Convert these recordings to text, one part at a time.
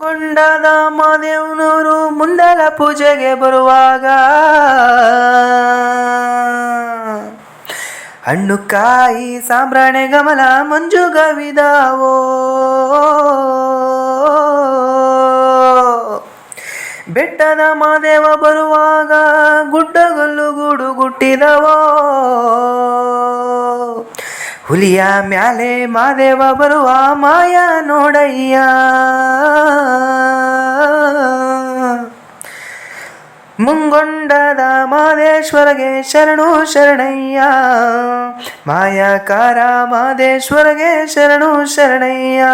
ಗೊಂಡದ ಮಾದೇವನೂರು ಮುಂಡಲ ಪೂಜೆಗೆ ಬರುವಾಗ, ಹಣ್ಣು ಕಾಯಿ ಸಾಂಬ್ರಾಣೆ ಗಮಲ ಮಂಜು ಗವಿದಾವೋ. ಬೆಟ್ಟದ ಮಾದೇವ ಬರುವಾಗ ಗುಡ್ಡಗಲ್ಲು ಗೂಡು ಗುಟ್ಟಿದವೋ. ಹುಲಿಯ ಮ್ಯಾಲೆ ಮಾದೇವ ಬರುವ ಮಾಯ ನೋಡಯ್ಯ. ಮುಂಗೊಂಡದ ಮಾದೇಶ್ವರಗೆ ಶರಣು ಶರಣಯ್ಯ. ಮಾಯಾಕಾರ ಮಾದೇಶ್ವರಗೆ ಶರಣು ಶರಣಯ್ಯ.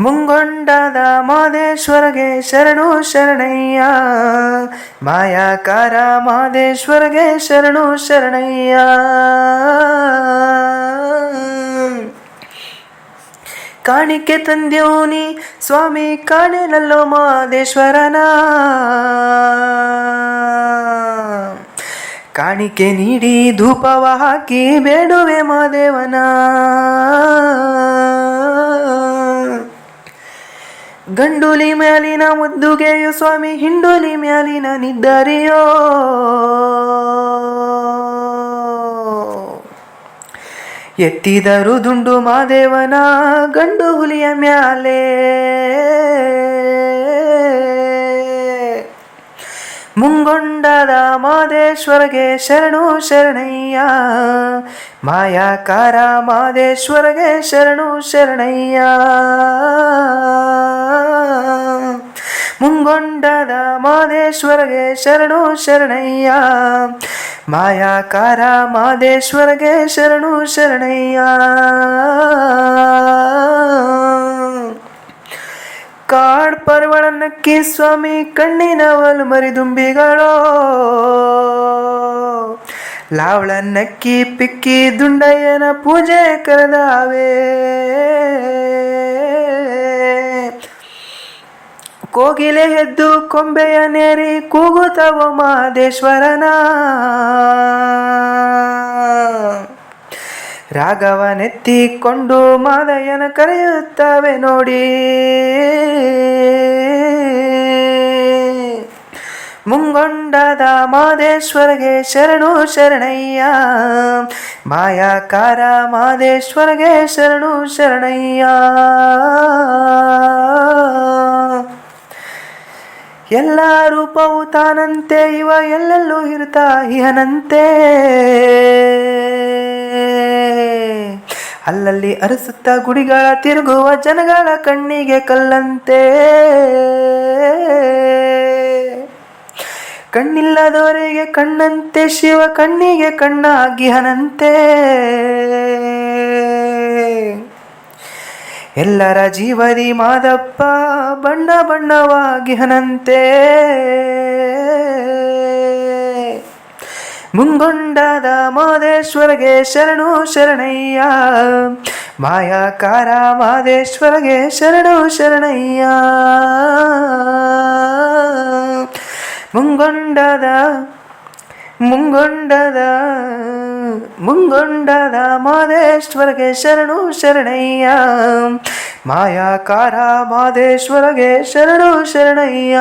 ಮುಂಗೊಂಡದ ಮಾದೇಶ್ವರಗೆ ಶರಣು ಶರಣಯ್ಯ. ಮಾಯಾಕಾರ ಮಾದೇಶ್ವರಗೆ ಶರಣು ಶರಣಯ್ಯ. ಕಾಣಿಕೆ ತಂದ್ಯೋನಿ ಸ್ವಾಮಿ ಕಾಣೆನಲ್ಲೋ ಮಾದೇಶ್ವರನ. ಕಾಣಿಕೆ ನೀಡಿ ಧೂಪವ ಹಾಕಿ ಬೇಡುವೆ ಮಾದೇವನ. ಗಂಡುಲಿ ಮ್ಯಾಲಿನ ಮುದ್ದುಗೆಯು ಸ್ವಾಮಿ, ಹಿಂಡುಲಿ ಮ್ಯಾಲಿನ ನಿದ್ದರಿಯೋ? ಎತ್ತಿದರು ದುಂಡು ಮಾದೇವನ ಗಂಡು ಹುಲಿಯ ಮ್ಯಾಲೆ. ಮುಂಗೊಂಡದ ಮಾದೇಶ್ವರಗೆ ಶರಣು ಶರಣಯ್ಯ. ಮಾಯಾಕಾರ ಮಾದೇಶ್ವರಗೆ ಶರಣು ಶರಣಯ್ಯ. ಮುಂಗೊಂಡದ ಮಾದೇಶ್ವರಗೆ ಶರಣು ಶರಣಯ್ಯ. ಮಾಯಾಕಾರ ಮಾದೇಶ್ವರಗೆ ಶರಣು ಶರಣಯ್ಯ. ಕಾಡ್ ಪರ್ವಳನ್ನಕ್ಕಿ ಸ್ವಾಮಿ ಕಣ್ಣಿನವಲು ಮರಿದುಂಬಿಗಳೋ. ಲಾವಳನ್ನಕ್ಕಿ ಪಿಕ್ಕಿ ದುಂಡಯ್ಯನ ಪೂಜೆ ಕರೆದಾವೆ. ಕೋಗಿಲೆ ಎದ್ದು ಕೊಂಬೆಯ ನೆರಿ ಕೂಗುತ್ತವ ಮಹದೇಶ್ವರನ? ರಾಘವನೆತ್ತಿಕೊಂಡು ಮಾದಯ್ಯನ ಕರೆಯುತ್ತವೆ ನೋಡಿ. ಮುಂಗೊಂಡದ ಮಾದೇಶ್ವರಗೆ ಶರಣು ಶರಣಯ್ಯ. ಮಾಯಾಕಾರ ಮಾದೇಶ್ವರಗೆ ಶರಣು ಶರಣಯ್ಯ. ಎಲ್ಲ ರೂಪವು ತಾನಂತೆ, ಇವ ಎಲ್ಲೆಲ್ಲೂ ಇರುತ್ತಾ, ಇಹನಂತೆ. ಅಲ್ಲಲ್ಲಿ ಅರಸುತ್ತ ಗುಡಿಗಳ ತಿರುಗುವ ಜನಗಳ ಕಣ್ಣಿಗೆ ಕಲ್ಲಂತೆ. ಕಣ್ಣಿಲ್ಲದವರಿಗೆ ಕಣ್ಣಂತೆ, ಶಿವ ಕಣ್ಣಿಗೆ ಕಣ್ಣಾಗಿಹನಂತೆ ಎಲ್ಲರ ಜೀವದಿ ಮಾದಪ್ಪ, ಬಣ್ಣ ಬಣ್ಣವಾಗಿ ಹನಂತೆ. ಮುಂಗೊಂಡದ ಮಾದೇಶ್ವರಗೆ ಶರಣು ಶರಣಯ್ಯ. ಮಾಯಾಕಾರ ಮಾದೇಶ್ವರಗೆ ಶರಣು ಶರಣಯ್ಯ. ಮುಂಗೊಂಡದ ಮುಂಗೊಂಡದ ಮುಂಗೊಂಡದ ಮಾದೇಶ್ವರಗೆ ಶರಣು ಶರಣಯ್ಯ. ಮಾಯಾಕಾರ ಮಾದೇಶ್ವರಗೆ ಶರಣು ಶರಣಯ್ಯ.